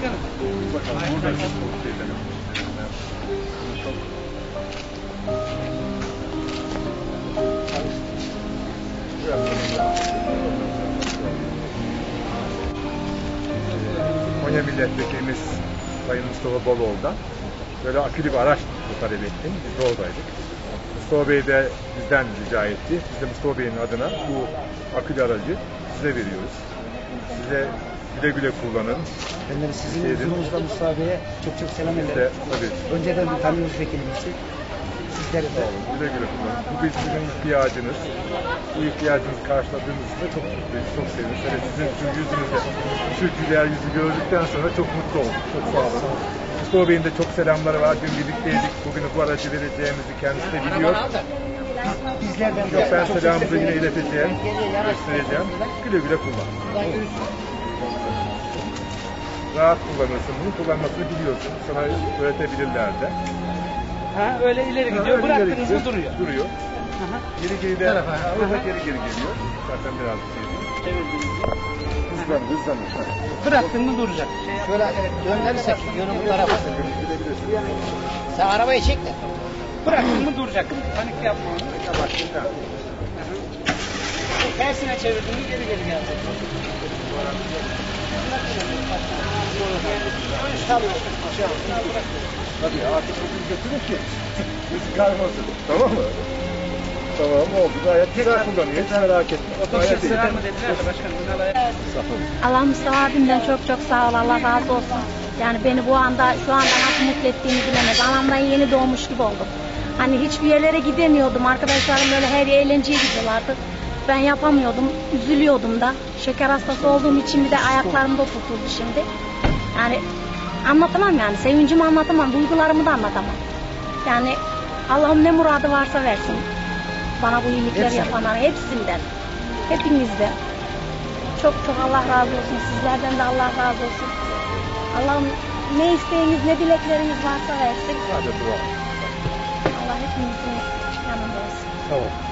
Konya Milletvekilimiz Sayın Mustafa Baloğlu'dan böyle akülü bir araç talep ettim. Biz de oradaydık. Mustafa Bey de bizden rica etti. Biz de Mustafa Bey'in adına bu akülü aracı size veriyoruz. Size güle güle kullanın. Ben de sizin Yedim. huzurunuzda Mustafa Bey'e çok çok selam de ederim. tabii Önceden bir tanıyoruz vekilimizi. Sizleri de. Güle güle kullanın. Bu bir sizin ihtiyacınız. Bu ihtiyacınızı karşıladığınızda çok mutluyuz, çok seviniriz. Hele sizin şu yüzünüzde, şu güler yüzü gördükten sonra çok mutlu olduk. Çok sağ olun. Mustafa Bey'in de çok selamları var. Dün birlikteydik. Bugün bu aracı vereceğimizi kendisi de biliyor. Bizlerden de. Yok ben selamımızı yine ileteceğim, göstereceğim. Güle güle kullan. Rahat kullanırsın. Bunu kullanmasını biliyorsun. Sana öğretebilirler de. Ha öyle ileri gidiyor. Öyle Bıraktınız ileri mı gidiyor, duruyor. Duruyor. Aha. Geri geri de, Tarafa. Geri geri geliyor. Zaten biraz şey değil. Hızlan, hızlanır. Ha. Bıraktın mı duracak. Şöyle döndürürsek yönü bu tarafa. Sen arabayı çek de. Bıraktın mı duracak. Panik yapma. Tersine çevirdin mi geri geri gelecek. Tabii artık bugün ki risk kalmasın. Tamam mı? Tamam oldu. Gayet güzel kullanıyor. Hiç merak etme. O gayet iyi. Sıra mı dediler de başkanım. Ünal'a Allah Mustafa abimden çok çok sağ ol. Allah razı olsun. Yani beni bu anda şu anda nasıl mutlu ettiğini bilemez. Anamdan yeni doğmuş gibi oldum. Hani hiçbir yerlere gidemiyordum. Arkadaşlarım böyle her eğlenceye gidiyorlardı. Ben yapamıyordum. Üzülüyordum da. Şeker hastası olduğum için bir de ayaklarımda tutuldu şimdi. Yani anlatamam yani. Sevincimi anlatamam. Duygularımı da anlatamam. Yani Allah'ım ne muradı varsa versin. Bana bu iyilikleri Hepsi. yapanlara hepsinden. Hepinizden. Çok çok Allah razı olsun. Sizlerden de Allah razı olsun. Allah'ım ne isteğiniz ne dilekleriniz varsa versin. Dua. Allah hepimizin yanında olsun. Tamam.